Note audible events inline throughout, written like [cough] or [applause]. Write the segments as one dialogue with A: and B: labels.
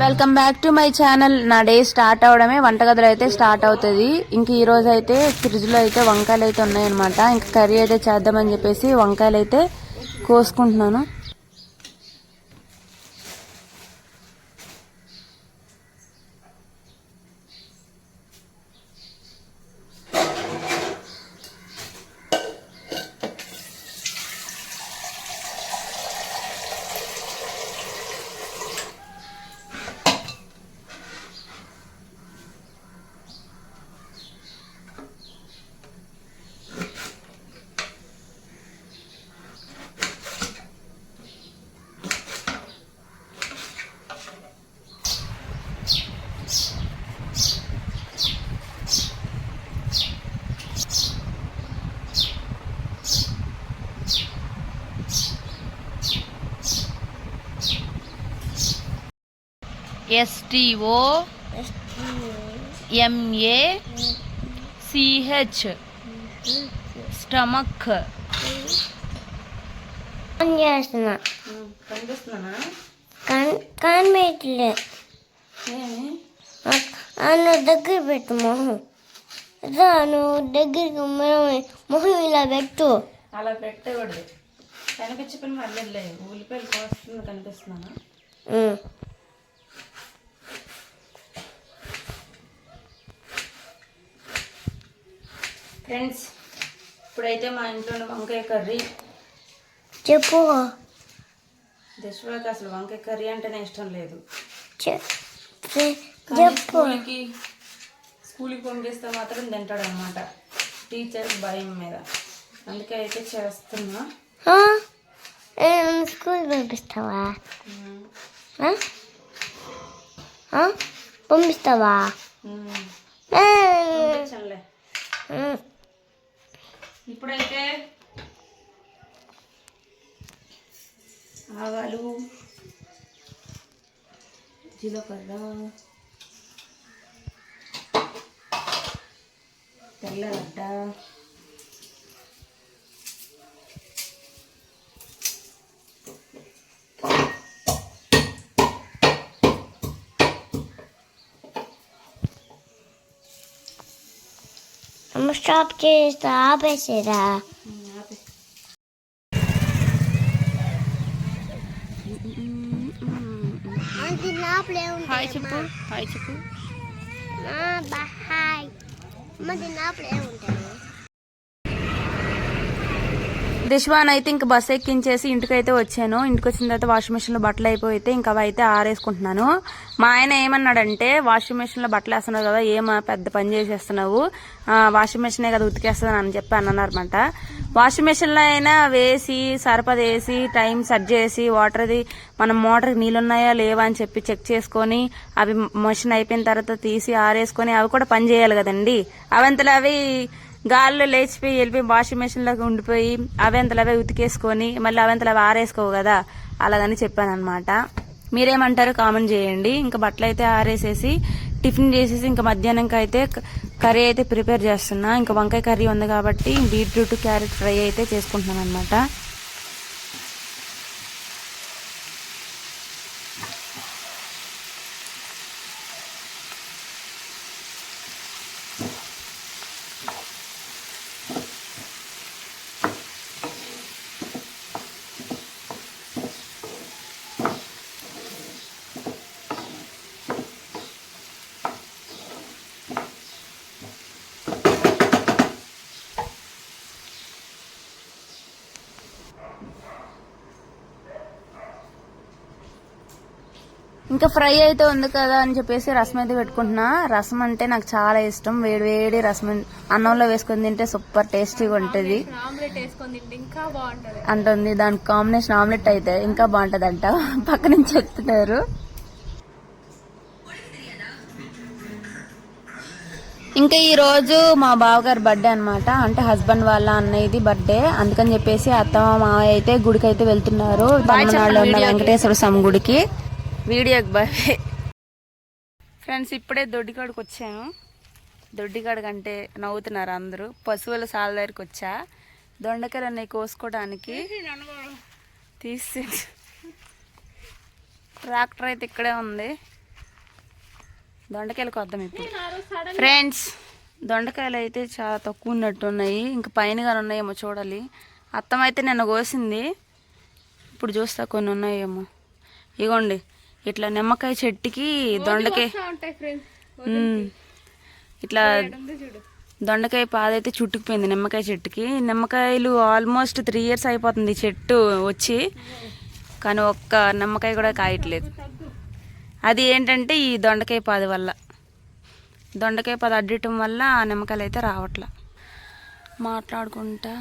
A: Welcome back to my channel నా day start అవడమే వంటగదిలో అయితే స్టార్ట్ అవుతుంది. ఇంక ఈ రోజు అయితే ఫ్రిడ్జ్లో అయితే వంకాయలు అయితే ఉన్నాయన్నమాట. ఇంకా కర్రీ అయితే చేద్దామని చెప్పేసి వంకాయలు అయితే కోసుకుంటున్నాను. ఎస్టీఓ ఎంఏ సిహెచ్ స్టమక్
B: చేస్తున్నా కనిపించలే నువ్వు దగ్గర పెట్టు మొహం. ఇదా నువ్వు దగ్గరికి మొహం మొహం ఇలా పెట్టు.
A: అలా పెట్టకూడదు. కనిపించకుండా మళ్ళీ ఉల్లిపాయలు కోస్తుంది కనిపిస్తున్నానా? ఫ్రెండ్స్ ఇప్పుడైతే మా ఇంట్లో వంకాయ కర్రీ.
B: చెప్పు.
A: దశవాకి అసలు వంకాయ కర్రీ అంటేనే ఇష్టం లేదు. స్కూల్కి స్కూల్కి పంపిస్తే మాత్రం తింటాడు అనమాట టీచర్స్ భయం మీద. అందుకే అయితే చేస్తున్నా.
B: స్కూల్ పంపిస్తావా? పంపిస్తావా?
A: ఇప్పుడైతే ఆవాలు జీలకర్ర తెల్లగడ్డ
B: అమ్మ స్టాప్ చేస్తా ఆపేసేరా
A: ఉమ్, ఆపే.
B: అది లోపలే
A: హాయ్ చెప్పు హాయ్ చెప్పు
B: హాయ్ మరి లోపలే ఉంటాయి
A: దిశ్వాన్ అయితే ఇంకా బస్ ఎక్కించేసి ఇంటికైతే వచ్చాను. ఇంటికి వచ్చిన తర్వాత వాషింగ్ మిషన్లో లో బట్టలు అయిపోయితే ఇంకా అవి అయితే ఆరేసుకుంటున్నాను. మా ఆయన ఏమన్నాడంటే వాషింగ్ మిషన్లో లో బట్టలు వేస్తున్నావు కదా ఏం పెద్ద పని చేసేస్తున్నావు? వాషింగ్ మిషనే కదా ఉతికేస్తుంది అని చెప్పి అన్నారన్నమాట. వాషింగ్ మిషన్లో లో అయినా వేసి సరిపద వేసి టైం సెట్ చేసి వాటర్ది మనం మోటార్కి నీళ్ళు ఉన్నాయా లేవా అని చెప్పి చెక్ చేసుకొని అవి మిషన్ అయిపోయిన తర్వాత తీసి ఆరేసుకొని అవి కూడా పని చేయాలి కదండి. అవంతలు అవి గాల్లో లేచిపోయి వెళ్ళిపోయి వాషింగ్ మెషిన్లోకి ఉండిపోయి అవంతలు అవే ఉతికేసుకొని మళ్ళీ అవంతలు అవి ఆరేసుకోవు కదా? అలాగని చెప్పాను అనమాట మీరేమంటారు కామెంట్ చేయండి. ఇంకా బట్టలు అయితే ఆరేసేసి టిఫిన్ చేసేసి ఇంకా మధ్యాహ్నంకి అయితే కర్రీ అయితే ప్రిపేర్ చేస్తున్నా. ఇంకా వంకాయ కర్రీ ఉంది కాబట్టి బీట్రూట్ క్యారెట్ ఫ్రై అయితే చేసుకుంటున్నాను అనమాట ఇంకా ఫ్రై అయితే ఉంది కదా అని చెప్పేసి రసం అయితే పెట్టుకుంటున్నా. రసం అంటే నాకు చాలా ఇష్టం. వేడి వేడి రసం అన్నంలో వేసుకొని తింటే సూపర్ టేస్టీగా ఉంటుంది. అంటుంది. దాని కాంబినేషన్ ఆమ్లెట్ అయితే ఇంకా బాగుంటది అంట [laughs] పక్క నుంచి చెప్తున్నారు. ఇంకా ఈ రోజు మా బావగారి బర్త్డే అన్నమాట. అంటే హస్బెండ్ వాళ్ళ అన్నయ్యది బర్త్డే. అందుకని చెప్పేసి అత్త మావయ్య అయితే గుడికి అయితే వెళ్తున్నారు తమిళనాడులో ఉన్న వెంకటేశ్వర స్వామి గుడికి. వీడియోకి బాయ్ ఫ్రెండ్స్ ఇప్పుడే దొడ్డికాడికి వచ్చాను దొడ్డికాడికి అంటే నవ్వుతున్నారు అందరూ. పశువుల సాల దగ్గరికి వచ్చా. దొండకాయలు అన్నీ కోసుకోవడానికి తీసి ట్రాక్టర్ అయితే ఇక్కడే ఉంది. దొండకాయలు కొద్దాం ఇప్పుడు. ఫ్రెండ్స్ దొండకాయలు అయితే చాలా తక్కువ ఉన్నట్టు ఉన్నాయి. ఇంకా పైన కానీ ఉన్నాయేమో చూడాలి. అత్తం అయితే నిన్న కోసింది. ఇప్పుడు చూస్తా కొన్ని ఉన్నాయేమో. ఇగోండి. ఇట్లా నిమ్మకాయ చెట్టుకి దొండకాయ. ఇట్లా దొండకాయ పాదైతే చుట్టుకుపోయింది నిమ్మకాయ చెట్టుకి. నిమ్మకాయలు ఆల్మోస్ట్ త్రీ ఇయర్స్ అయిపోతుంది చెట్టు వచ్చి. కానీ ఒక్క నిమ్మకాయ కూడా కాయట్లేదు. అది ఏంటంటే ఈ దొండకాయ పాది వల్ల. దొండకాయ పాది అడ్డటం వల్ల ఆ నిమ్మకాయలు అయితే రావట్లా. మాట్లాడుకుంటా.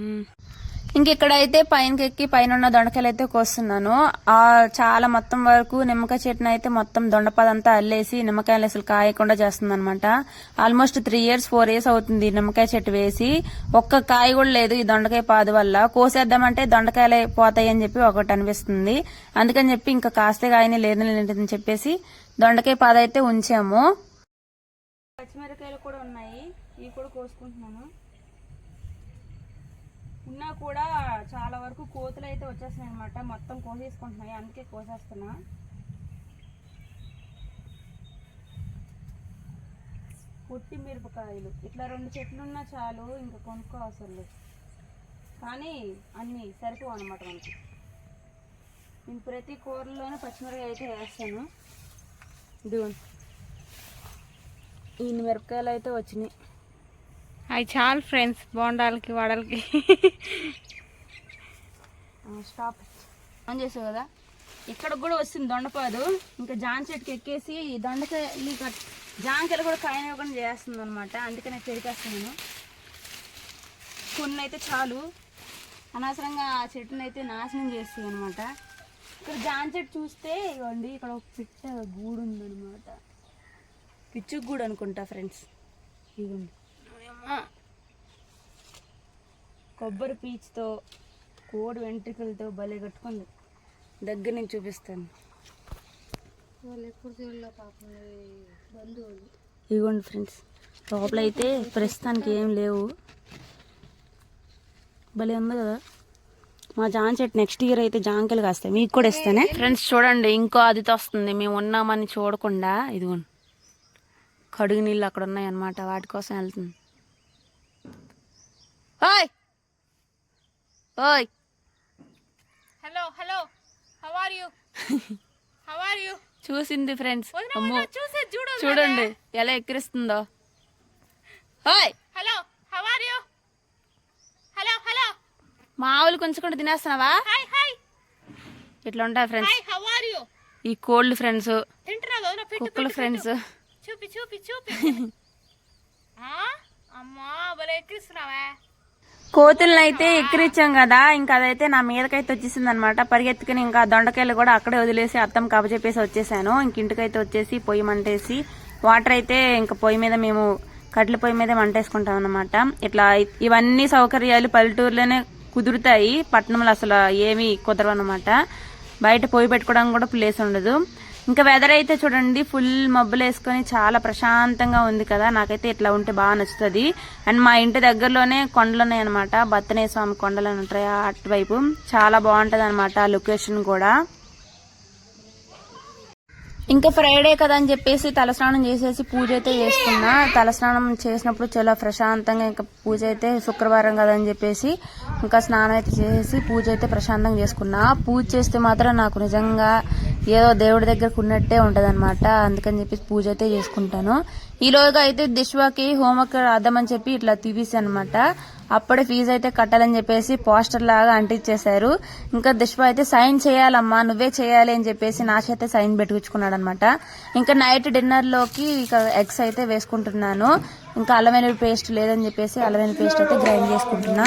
A: మ్మ్. ఇంక ఇక్కడైతే పైనకి ఎక్కి పైన ఉన్న దొండకాయలు అయితే కోస్తున్నాను. ఆ చాలా మొత్తం వరకు నిమ్మకాయ చెట్టును అయితే మొత్తం దొండపదంతా అల్లేసి నిమ్మకాయలు అసలు కాయకుండా చేస్తుంది అనమాట almost three years four years అవుతుంది ఈ నిమ్మకాయ చెట్టు వేసి. ఒక్క కాయ కూడా లేదు ఈ దొండకాయ పాదు వల్ల. కోసేద్దామంటే దొండకాయలు పోతాయి అని చెప్పి ఒకటి అనిపిస్తుంది. అందుకని చెప్పి ఇంకా కాస్తే కాయని లేదని లేదని చెప్పేసి దొండకాయ పాద అయితే ఉంచాము. పచ్చిమిరకాయలు కూడా ఉన్నాయి. ఇవి కూడా కోసుకుంటున్నాను. ఉన్నా కూడా చాలా వరకు కోతులు అయితే వచ్చేస్తున్నాయి అనమాట మొత్తం కోసేసుకుంటున్నాయి. అందుకే కోసేస్తున్నా. పుట్టి మిరపకాయలు. ఇట్లా రెండు చెట్లు ఉన్నా చాలు ఇంకా కొనుక్కో అవసరం లేదు కానీ అన్నీ సరిపోవు అనమాట మనకి. నేను ప్రతి కూరలోనే పచ్చిమిరకాయ అయితే వేస్తాను. ఇదిగోండి ఇన్ని మిరపకాయలు అయితే వచ్చినాయి.
C: అవి చాలు ఫ్రెండ్స్ బోండాలకి వడలకి.
A: స్టాప్. ఆన్ చేసావు కదా? ఇక్కడ కూడా వస్తుంది దొండపాదు. ఇంకా జాన్ చెట్టుకి ఎక్కేసి ఈ దొండకాయలు జాంకాయలు కూడా కాయనివ్వకుండా చేస్తుంది అనమాట నేను చెరికేస్తున్నాను కొన్ని అయితే చాలు. అనవసరంగా ఆ చెట్టుని అయితే నాశనం చేస్తుంది అనమాట ఇక్కడ జాన్ చెట్టు చూస్తే ఇవ్వండి ఇక్కడ ఒక పిట్ట గూడు ఉందన్నమాట పిచ్చుకు గూడు అనుకుంటా ఫ్రెండ్స్. ఇవ్వండి. కొబ్బరి పీచుతో కోడి వెంట్రుకలతో భలే కట్టుకుంది. దగ్గర నుంచి చూపిస్తాను. ఇదిగోండి ఫ్రెండ్స్ లోపల అయితే ప్రస్తుతానికి ఏం లేవు. భలే ఉంది కదా? మా జాన్ చెట్టు నెక్స్ట్ ఇయర్ అయితే జాంకాయలు కాస్తాయి. మీకు కూడా ఇస్తానే? ఫ్రెండ్స్ చూడండి ఇంకో అదితో వస్తుంది. మేము ఉన్నామని చూడకుండా ఇదిగోండి. కడుగు నీళ్ళు అక్కడ ఉన్నాయి అన్నమాట వాటి కోసం వెళ్తుంది. ఓయ్ ఓయ్
C: hello hello how are you how are you
A: చూసింది ఫ్రెండ్స్ అమ్మో.
C: చూసే చూడు
A: చూడండి ఎలా ఎక్కిరిస్తుందో. ఓయ్
C: hello how are you hello hello
A: మావులు కొంచెం తినేస్తున్నావా?
C: హాయ్ హాయ్
A: ఇట్లా ఉంటాయి friends
C: hi how are you
A: ఈ కోల్డ్ ఫ్రెండ్స్
C: తింటున్నావు నా పెట్టు
A: కుక్కల ఫ్రెండ్స్
C: చూపి చూపి చూపి. [laughs] ఆ? అమ్మా భలే ఎక్కిస్తున్నావా.
A: కోతులను అయితే ఎక్కిరిచ్చాం కదా ఇంకా అదైతే నా మీదకైతే వచ్చేసింది అనమాట పరిగెత్తుకుని ఇంకా దొండకాయలు కూడా అక్కడే వదిలేసి అత్తం కబచెప్పేసి వచ్చేసాను. ఇంక ఇంటికైతే వచ్చేసి పొయ్యి మంటేసి వాటర్ అయితే ఇంకా పొయ్యి మీద మేము కట్ల పొయ్యి మీద మంటేసుకుంటాం అనమాట ఇట్లా ఇవన్నీ సౌకర్యాలు పల్లెటూరులోనే కుదురుతాయి. పట్టణంలో అసలు ఏమీ కుదరవు అనమాట బయట పొయ్యి పెట్టుకోవడానికి కూడా ప్లేస్ ఉండదు. ఇంకా వెదర్ అయితే చూడండి ఫుల్ మబ్బులు వేసుకొని చాలా ప్రశాంతంగా ఉంది కదా. నాకైతే ఇట్లా ఉంటే బాగా నచ్చుతుంది. అండ్ మా ఇంటి దగ్గరలోనే కొండలు ఉన్నాయి అనమాట స్వామి కొండలు ఉంటాయి అటువైపు. చాలా బాగుంటుంది అనమాట ఆ లొకేషన్ కూడా. ఇంకా ఫ్రైడే కదా అని చెప్పేసి తలస్నానం చేసేసి పూజ అయితే చేసుకున్నా. తలస్నానం చేసినప్పుడు చాలా ప్రశాంతంగా ఇంకా పూజ అయితే శుక్రవారం కదా అని చెప్పేసి ఇంకా స్నానం అయితే చేసేసి పూజ అయితే ప్రశాంతంగా చేసుకున్నా. పూజ చేస్తే మాత్రం నాకు నిజంగా ఏదో దేవుడి దగ్గరకు ఉన్నట్టే ఉంటది అనమాట అందుకని చెప్పేసి పూజ అయితే చేసుకుంటాను. ఈ రోజుగా అయితే దిశ్వాకి హోంవర్క్ రాద్దామని చెప్పి ఇట్లా తీపిసి అనమాట అప్పుడే ఫీజు అయితే కట్టాలని చెప్పేసి పోస్టర్ లాగా అంటించేశారు ఇంకా దిశ్వ అయితే సైన్ చేయాలమ్మా నువ్వే చేయాలి అని చెప్పేసి నా సైన్ పెట్టించుకున్నాడు అనమాట ఇంకా నైట్ డిన్నర్లోకి ఇక ఎగ్స్ అయితే వేసుకుంటున్నాను. ఇంకా అల్లం వెల్లుల్లి పేస్ట్ లేదని చెప్పేసి అల్లం వెల్లుల్లి పేస్ట్ అయితే గ్రైండ్ చేసుకుంటున్నా.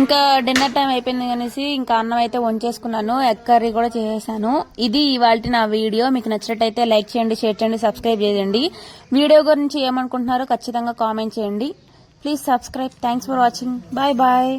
A: ఇంకా డిన్నర్ టైం అయిపోయింది అనేసి ఇంకా అన్నం అయితే వంచేసుకున్నాను ఎగ్ కర్రీ కూడా చేసేసాను. ఇది ఇవాళ నా వీడియో. మీకు నచ్చినట్టయితే లైక్ చేయండి షేర్ చేయండి సబ్స్క్రైబ్ చేయండి. వీడియో గురించి ఏమనుకుంటున్నారో ఖచ్చితంగా కామెంట్ చేయండి. Please subscribe. Thanks for watching. Bye bye.